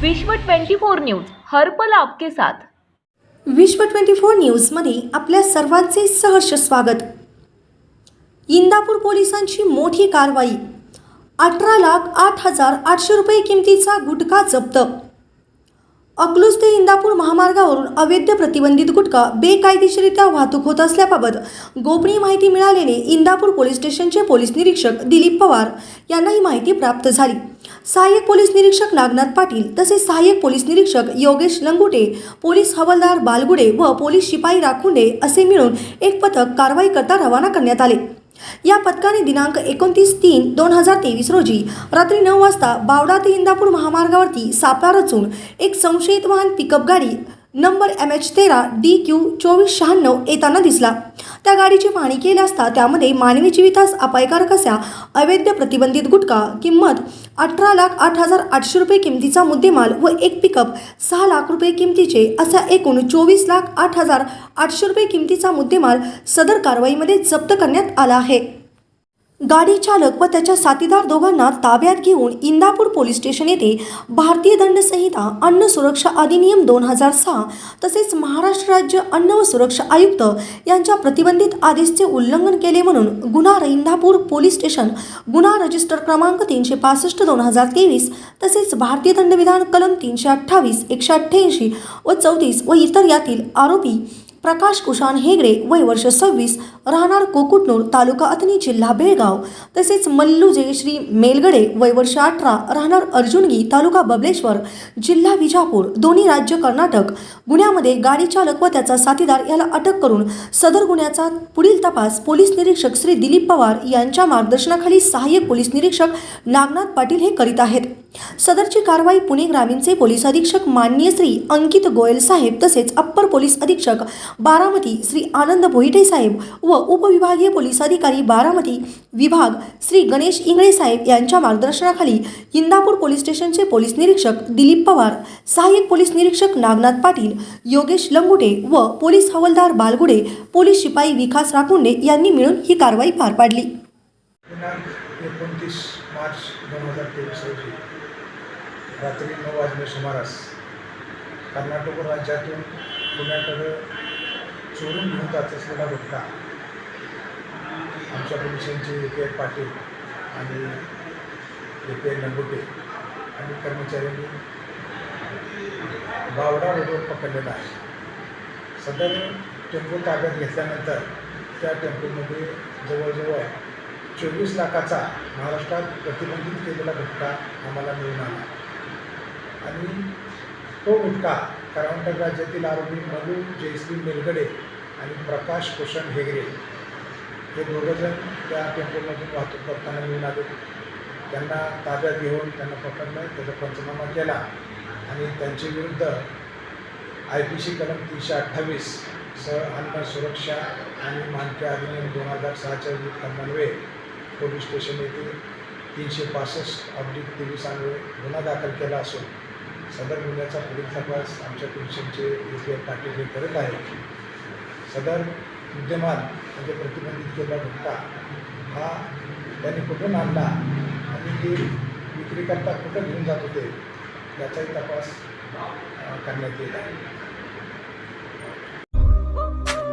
विश्व 24 न्यूज हर्पल आपके साथ. विश्व ट्वेंटी फोर न्यूजमध्ये आपल्या सर्वांचे सहर्ष स्वागत. इंदापूर पोलिसांची मोठी कारवाई. अठरा लाख आठ हजार आठशे रुपये किमतीचा गुटखा जप्त. अकलूज ते इंदापूर महामार्गावरून अवैध प्रतिबंधित गुटखा बेकायदेशीरित्या वाहतूक होत असल्याबाबत गोपनीय माहिती मिळालेले इंदापूर पोलीस स्टेशनचे पोलीस निरीक्षक दिलीप पवार यांना ही माहिती प्राप्त झाली. सहाय्यक पोलीस निरीक्षक नागनाथ पाटील तसेच सहाय्यक पोलीस निरीक्षक योगेश लंगुटे पोलीस हवालदार बालगुडे व पोलीस शिपाई राखुंडे असे मिळून एक पथक कारवाई करता रवाना करण्यात आले. या पथकाने दिनांक एकोणतीस तीन दोन हजार तेवीस रोजी रात्री नऊ वाजता बावडा ते इंदापूर महामार्गावरती सापळा रचून एक संशयित वाहन पिकअप गाडी नंबर एम एच तेरा डी क्यू चोवीस शहाण्णव येताना दिसला. त्या गाडीची पाहणी केली असता त्यामध्ये मानवी जीवितास अपायकारक अशा अवैध प्रतिबंधित गुटखा किंमत अठरा लाख आठ हजार आठशे रुपये किमतीचा मुद्देमाल व एक पिकअप सहा लाख रुपये किमतीचे असा एकूण चोवीस लाख आठ हजार आठशे रुपये किमतीचा मुद्देमाल सदर कारवाईमध्ये जप्त करण्यात आला आहे. गाडी चालक व त्याच्या साथीदार दोघांना ताब्यात घेऊन इंदापूर पोलीस स्टेशन येथे भारतीय दंड संहिता अन्न सुरक्षा अधिनियम दोन हजार सहा तसेच महाराष्ट्र राज्य अन्न व सुरक्षा आयुक्त यांच्या प्रतिबंधित आदेशचे उल्लंघन केले म्हणून गुन्हा इंदापूर पोलीस स्टेशन गुन्हा रजिस्टर क्रमांक तीनशे पासष्ट दोन हजार तेवीस तसेच भारतीय दंडविधान कलम तीनशे अठ्ठावीस एकशे अठ्ठ्याऐंशी व चौतीस व इतर यातील आरोपी प्रकाश कुशान हेगडे वय वर्ष सव्वीस राहणार कोकुटनूर तालुका अथनी जिल्हा बेळगाव. तसेच मल्लू जयश्री मेलगडे वय वर्ष अठरा राहणार अर्जुनगी तालुका बबलेश्वर जिल्हा विजापूर दोन्ही राज्य कर्नाटक. गुन्ह्यामध्ये गाडी चालक व त्याचा साथीदार याला अटक करून सदर गुन्ह्याचा पुढील तपास पोलीस निरीक्षक श्री दिलीप पवार यांच्या मार्गदर्शनाखाली सहाय्यक पोलीस निरीक्षक नागनाथ पाटील हे करीत आहेत. सदरची कारवाई पुणे ग्रामीणचे पोलीस अधीक्षक माननीय श्री अंकित गोयल साहेब तसेच अप्पर पोलीस अधीक्षक बारामती श्री आनंद भोईटे साहेब व उपविभागीय पोलीस अधिकारी बारामती विभाग श्री गणेश इंगळे साहेब यांच्या मार्गदर्शनाखाली इंदापूर पोलीस स्टेशनचे पोलीस निरीक्षक दिलीप पवार सहाय्यक पोलीस निरीक्षक नागनाथ पाटील योगेश लंगुटे व पोलीस हवालदार बालगुडे पोलीस शिपाई विकास राकुंडे यांनी मिळून ही कारवाई पार पाडली. एकोणतीस मार्च दोन हजार तेवीस रोजी रात्री नऊ वाजले सुमारास कर्नाटक राज्यातून पुण्याकडे चोरून घेऊन जात असलेला घटना आमच्या पोलिसांचे ए पी पाटील आणि ए पी आय लंगोटे आणि कर्मचाऱ्यांनी बावडा रोडवर पकडलेला आहे. सदर टेम्पो ताब्यात घेतल्यानंतर त्या टेम्पोमध्ये जवळजवळ चोवीस लाखाचा महाराष्ट्रात प्रतिबंधित केलेला गुटखा आम्हाला मिळून आला आणि तो गुटखा कर्नाटक राज्यातील आरोपी मधु जयश्री मेलगडे आणि प्रकाश भूषण हेगरे हे दोघंजण त्या टेम्पोमधून वाहतूक करताना मिळून आले त्यांना ताब्यात घेऊन त्यांना पकडलं त्याचा पंचनामा केला आणि त्यांच्या विरुद्ध आय पी सी कलम तीनशे अठ्ठावीस सह अन्न सुरक्षा आणि मानके अधिनियम दोन हजार सहाच्या कलमान्वये पोलीस स्टेशन येथे तीनशे पासष्ट अब्लिक तेवीस अन्वये गुन्हा दाखल केला असून सदर गुन्ह्याचा पुढील तपास आमच्या पोलिसांचे एस बी आय पाटील हे करत आहेत. सदर विद्यमान म्हणजे प्रतिबंधित केला गुटखा हा त्यांनी कुठून आणला आणि ते विक्रीकरता कुठं घेऊन जात होते याचाही तपास करण्यात येत आहे.